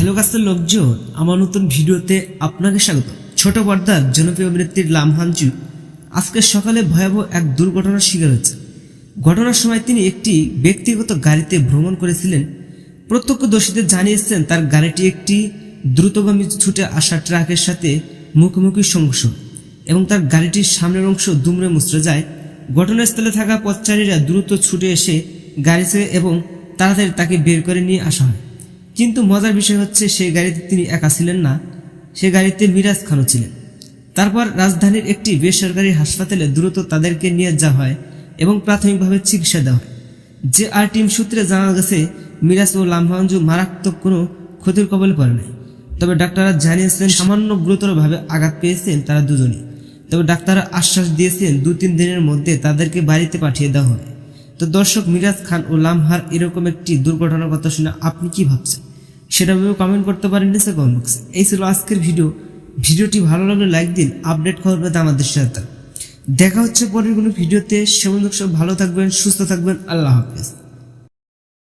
Hello কাস্তের লোকজন, আমার নতুন ভিডিওতে আপনাকে স্বাগত। ছোট পর্দার জনপ্রিয় অভিনেত্রী লামহানজু আজকে সকালে ভয়াবহ এক দুর্ঘটনার শিকার হয়েছে। ঘটনার সময় তিনি একটি ব্যক্তিগত গাড়িতে ভ্রমণ করেছিলেন। প্রত্যক্ষদর্শীদের জানিয়েছেন তার গাড়িটি একটি দ্রুতগামী ছুটে আসা ট্রাকের সাথে মুখোমুখি সংঘর্ষ এবং তার গাড়িটির সামনের অংশ দুমড়ে মুচড়ে যায়। ঘটনাস্থলে থাকা পথচারীরা দ্রুত ছুটে এসে গাড়ি ছেড়ে এবং তাড়াতাড়ি তাকে বের করে নিয়ে আসা হয়। কিন্তু মজার বিষয় হচ্ছে সেই গাড়িতে তিনি একা ছিলেন না। সে গাড়িতে মিরাজ খানও ছিলেন। তারপর রাজধানীর একটি বেসরকারি হাসপাতালে দ্রুত তাদেরকে নিয়ে যাওয়া হয় এবং প্রাথমিকভাবে চিকিৎসা দেওয়া হয়। যে আর টিম সূত্রে জানা গেছে, মিরাজ ও লামহাঞ্জু মারাত্মক কোনো ক্ষতির কবলে পড়ে নাই। তবে ডাক্তাররা জানিয়েছেন, সামান্য গুরুতরভাবে আঘাত পেয়েছেন তারা দুজনেই। তবে ডাক্তাররা আশ্বাস দিয়েছেন দু তিন দিনের মধ্যে তাদেরকে বাড়িতে পাঠিয়ে দেওয়া হবে। তো দর্শক, মিরাজ খান ও লামহার এরকম একটি দুর্ঘটনার কথা শুনে আপনি কি ভাবছেন? সেটা ভেবে কমেন্ট করতে পারেন নিচে কমেন্ট বক্সে এই ছিল আজকের ভিডিও ভিডিওটি ভালো লাগলে লাইক দিন আপডেট খবর পেতে আমাদের সাথে। দেখা হচ্ছে পরের কোনো ভিডিওতে সেমন সব ভালো থাকবেন, সুস্থ থাকবেন। আল্লাহ হাফেজ।